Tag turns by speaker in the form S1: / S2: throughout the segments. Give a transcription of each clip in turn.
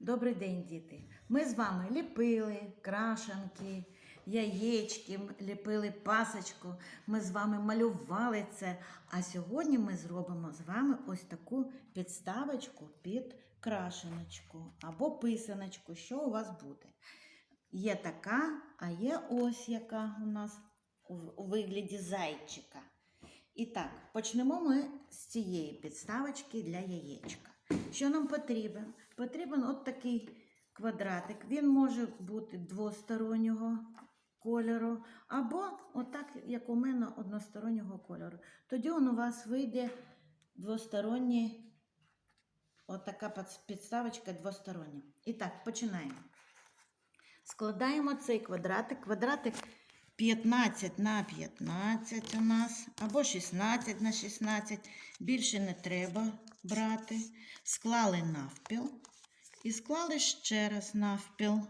S1: Добрий день, діти! Ми з вами ліпили крашанки, яєчки, ліпили пасочку. Ми з вами малювали це. А сьогодні ми зробимо з вами ось таку підставочку під крашеночку або писаночку, що у вас буде. Є така, а є ось яка у нас у вигляді зайчика. І так, почнемо ми з цієї підставочки для яєчка. Що нам потрібен? Потрібен от такий квадратик. Він може бути двостороннього кольору, або отак, як у мене, одностороннього кольору. Тоді он у вас вийде двосторонній, отака підставочка двостороння. І так, починаємо. Складаємо цей квадратик. Квадратик 15 на 15 у нас, або 16 на 16. Більше не треба брати. Склали навпіл. І склали ще раз навпіл.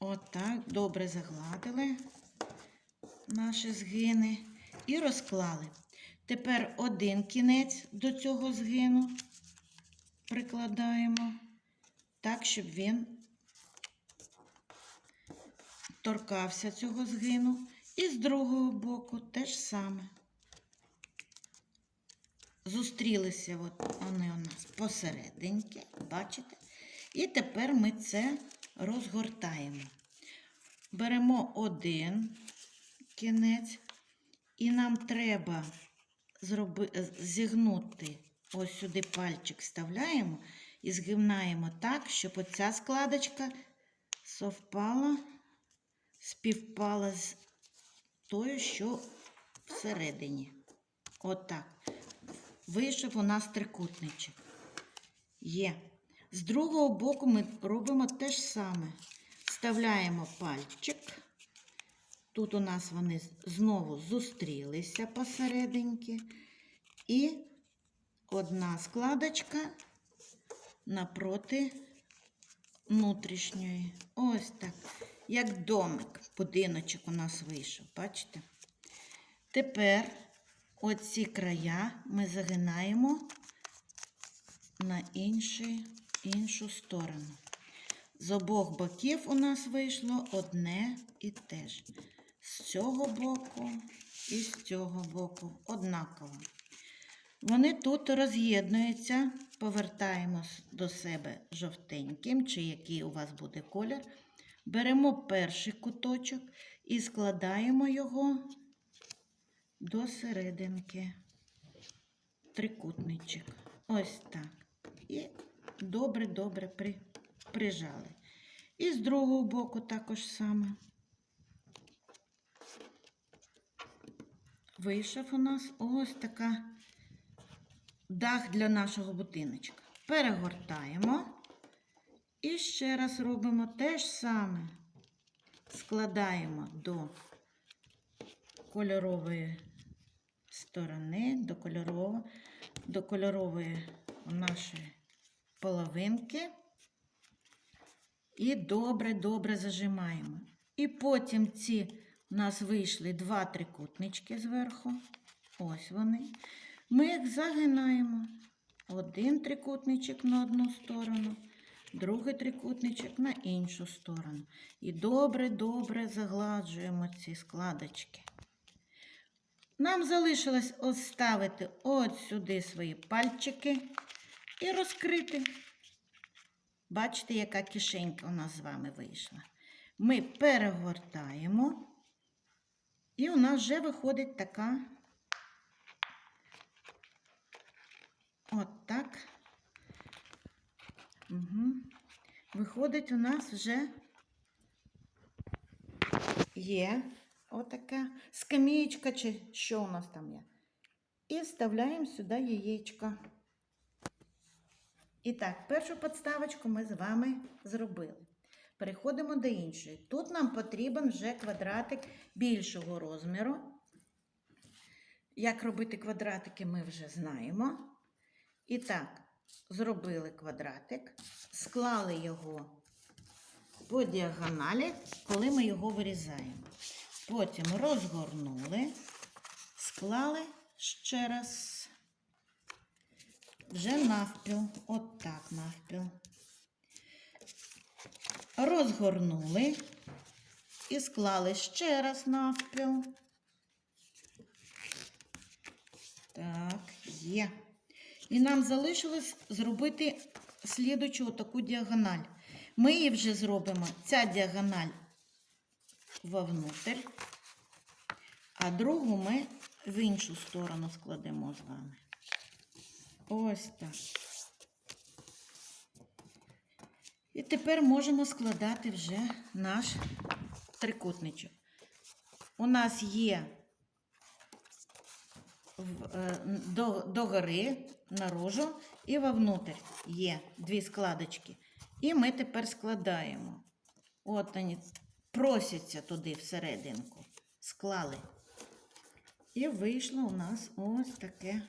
S1: Отак, добре загладили наші згини і розклали. Тепер один кінець до цього згину прикладаємо так, щоб він торкався цього згину. І з другого боку теж саме. Зустрілися от вони у нас посерединки, бачите? І тепер ми це розгортаємо. Беремо один кінець, і нам треба зроби, зігнути ось сюди пальчик вставляємо і згинаємо так, щоб оця складочка совпала, співпала з тою, що всередині. Отак. Вийшов у нас трикутничок. Є. З другого боку ми робимо те ж саме. Вставляємо пальчик. Тут у нас вони знову зустрілися посерединки. І одна складочка напроти внутрішньої. Ось так. Як домик, будиночок у нас вийшов. Бачите? Тепер оці края ми загинаємо на інший, іншу сторону. З обох боків у нас вийшло одне і те ж. З цього боку і з цього боку однаково. Вони тут роз'єднуються, повертаємо до себе жовтеньким, чи який у вас буде колір. Беремо перший куточок і складаємо його до серединки. Трикутничок. Ось так. І добре-добре при, прижали. І з другого боку також саме. Вийшов у нас ось така дах для нашого будиночка. Перегортаємо. І ще раз робимо те ж саме. Складаємо до кольорової сторони, до, кольорово, до кольорової нашої половинки. І добре-добре зажимаємо. І потім ці у нас вийшли два трикутнички зверху. Ось вони. Ми їх загинаємо. Один трикутничок на одну сторону, другий трикутничок на іншу сторону. І добре-добре загладжуємо ці складочки. Нам залишилось оставити от сюди свої пальчики і розкрити. Бачите, яка кишенька у нас з вами вийшла. Ми перегортаємо, і у нас вже виходить така. От так. Угу. Виходить, у нас вже є отака скамієчка, чи що у нас там є. І вставляємо сюди яєчко. І так, першу підставочку ми з вами зробили. Переходимо до іншої. Тут нам потрібен вже квадратик більшого розміру. Як робити квадратики, ми вже знаємо. І так, зробили квадратик, склали його по діагоналі, коли ми його вирізаємо. Потім розгорнули, склали ще раз вже навпіл, от так навпіл. розгорнули і склали ще раз навпіл. Так, є. І нам залишилось зробити слідучу таку діагональ. Ми її вже зробимо, ця діагональ вовнутрь, а другу ми в іншу сторону складемо з вами. Ось так. І тепер можемо складати вже наш трикутничок. У нас є е, до гори, наружу і вовнутрь є дві складочки. І ми тепер складаємо. От вони просяться туди всерединку. Склали. І вийшло у нас ось таке.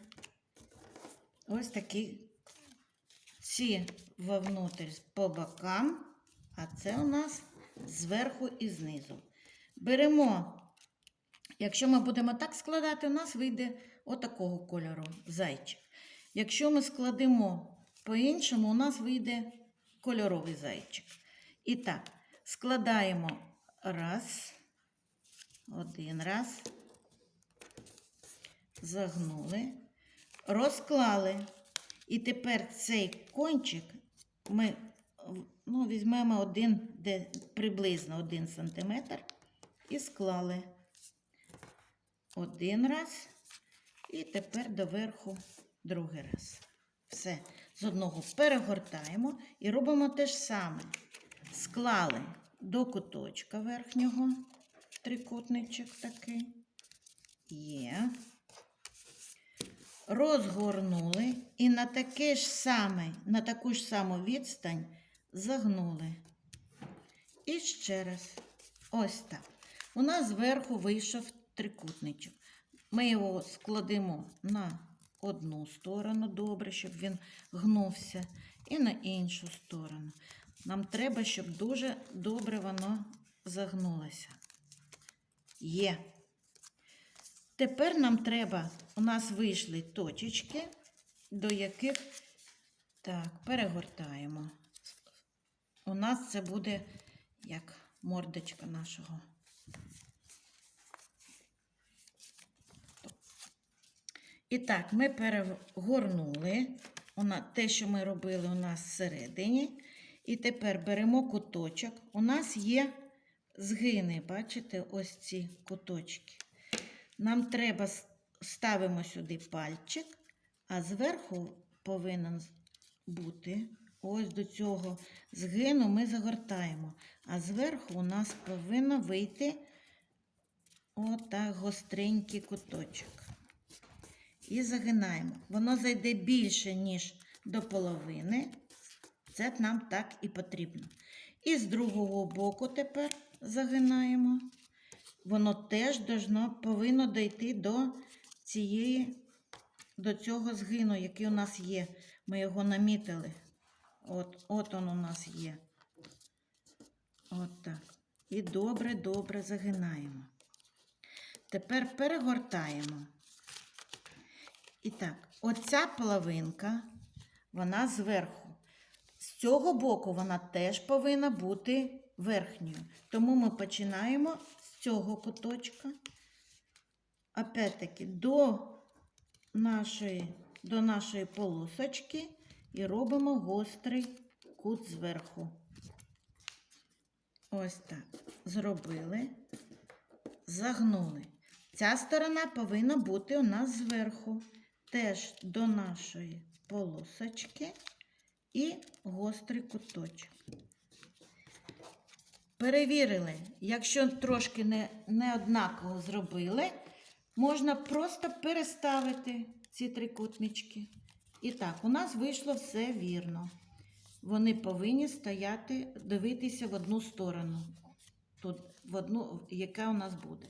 S1: Ось такі ці вовнутрь по бокам, а це у нас зверху і знизу. Беремо, якщо ми будемо так складати, у нас вийде отакого кольору зайчик. Якщо ми складемо по-іншому, у нас вийде кольоровий зайчик. І так, складаємо раз, один раз, загнули, розклали. І тепер цей кончик ми ну, візьмемо один, де приблизно 1 см і склали один раз, і тепер доверху другий раз. Все. З одного перегортаємо і робимо те ж саме. Склали до куточка верхнього трикутничок такий. Є розгорнули і на таке ж саме, на таку ж саму відстань загнули. І ще раз. Ось так. У нас зверху вийшов трикутничок. Ми його складемо на одну сторону, добре, щоб він гнувся, і на іншу сторону. Нам треба, щоб дуже добре воно загнулося. Є. Тепер нам треба, у нас вийшли точечки, до яких так, перегортаємо. У нас це буде як мордочка нашого. І так, ми перегорнули те, що ми робили у нас всередині. І тепер беремо куточок. У нас є згини, бачите, ось ці куточки. Нам треба ставимо сюди пальчик, а зверху повинен бути ось до цього згину ми загортаємо. А зверху у нас повинно вийти отак гостренький куточок. І загинаємо. Воно зайде більше, ніж до половини. Це нам так і потрібно. І з другого боку тепер загинаємо воно теж должно, повинно дійти до цієї, до цього згину, який у нас є. Ми його намітили. От, от он у нас є. От так. І добре-добре загинаємо. Тепер перегортаємо. І так, оця половинка, вона зверху. Цього боку вона теж повинна бути верхньою. Тому ми починаємо з цього куточка. Опять-таки до нашої, до нашої полосочки і робимо гострий кут зверху. Ось так. Зробили, загнули. Ця сторона повинна бути у нас зверху. Теж до нашої полосочки і гострий куточок. Перевірили, якщо трошки не, не однаково зробили, можна просто переставити ці трикутнички. І так, у нас вийшло все вірно. Вони повинні стояти, дивитися в одну сторону, тут, в одну, яка у нас буде.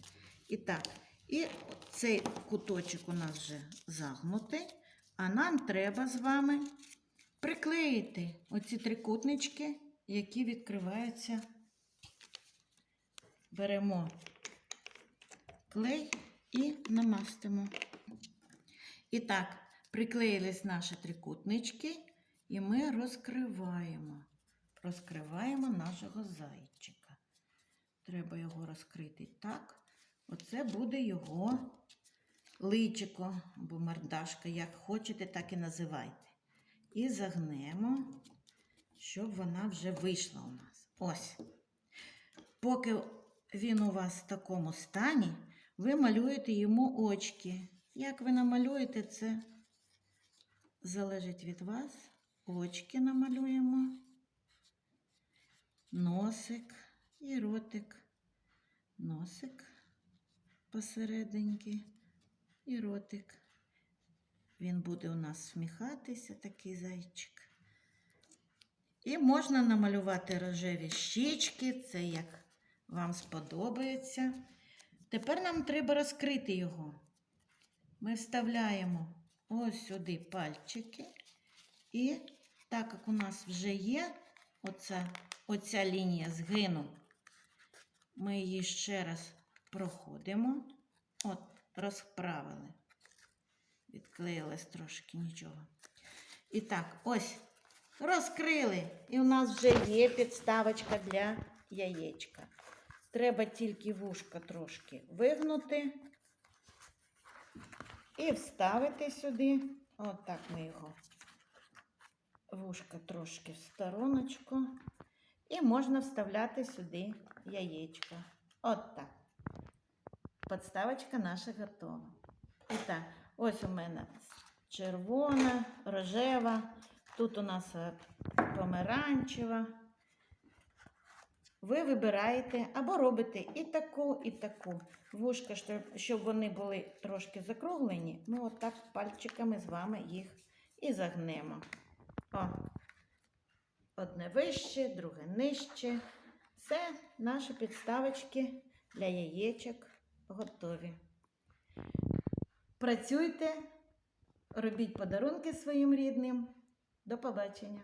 S1: І так, і цей куточок у нас вже загнутий, а нам треба з вами приклеїти оці трикутнички, які відкриваються. Беремо клей і намастимо. І так, приклеїлись наші трикутнички, і ми розкриваємо. розкриваємо нашого зайчика. Треба його розкрити так. Оце буде його личико або мордашка, як хочете, так і називайте. І загнемо, щоб вона вже вийшла у нас. Ось. Поки він у вас в такому стані, ви малюєте йому очки. Як ви намалюєте, це залежить від вас. Очки намалюємо, носик і ротик. Носик посерединки і ротик. Він буде у нас сміхатися, такий зайчик. І можна намалювати рожеві щічки, це як вам сподобається. Тепер нам треба розкрити його. Ми вставляємо ось сюди пальчики. І так як у нас вже є оця, оця лінія згину, ми її ще раз проходимо. От, розправили. Відклеїлось трошки нічого. І так, ось розкрили. І у нас вже є підставочка для яєчка. Треба тільки вушка трошки вигнути і вставити сюди. От так ми його. Вушка трошки в стороночку. І можна вставляти сюди яєчко. От так. Подставочка наша готова. І так, ось у мене червона, рожева. Тут у нас е, помаранчева. Ви вибираєте або робите і таку, і таку. Вушка, щоб- вони були трошки закруглені, ми отак пальчиками з вами їх і загнемо. О, одне вище, друге нижче. Все, наші підставочки для яєчок готові. Працюйте, робіть подарунки своїм рідним. До побачення!